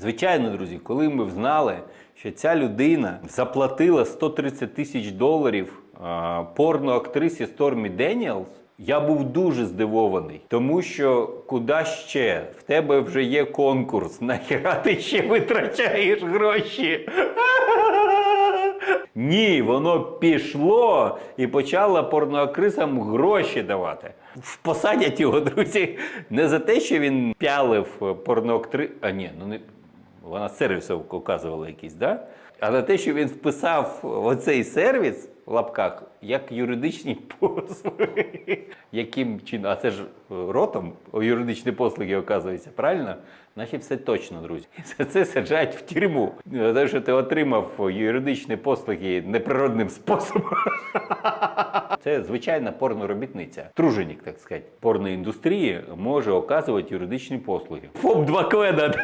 Звичайно, друзі, коли ми взнали, що ця людина заплатила 130 тисяч доларів порноактрисі Стормі Деніелс, я був дуже здивований, тому що куди ще? В тебе вже є конкурс. Нахіра ти ще витрачаєш гроші? Ні, воно пішло і почало порноактрисам гроші давати. Посадять його, друзі, не за те, що він пялив порноактри... А ні, ну не вона сервіс указувала якийсь, да? А за те, що він вписав оцей сервіс в лапках як юридичні послуги. Яким чином? А це ж е, ротом юридичні послуги оказується, правильно? Значить, все точно, друзі. За це саджають в тюрму. За те, що ти отримав юридичні послуги неприродним способом. Це звичайна порноробітниця. Труженик, так сказати, порноіндустрії може оказувати юридичні послуги. 2 клена.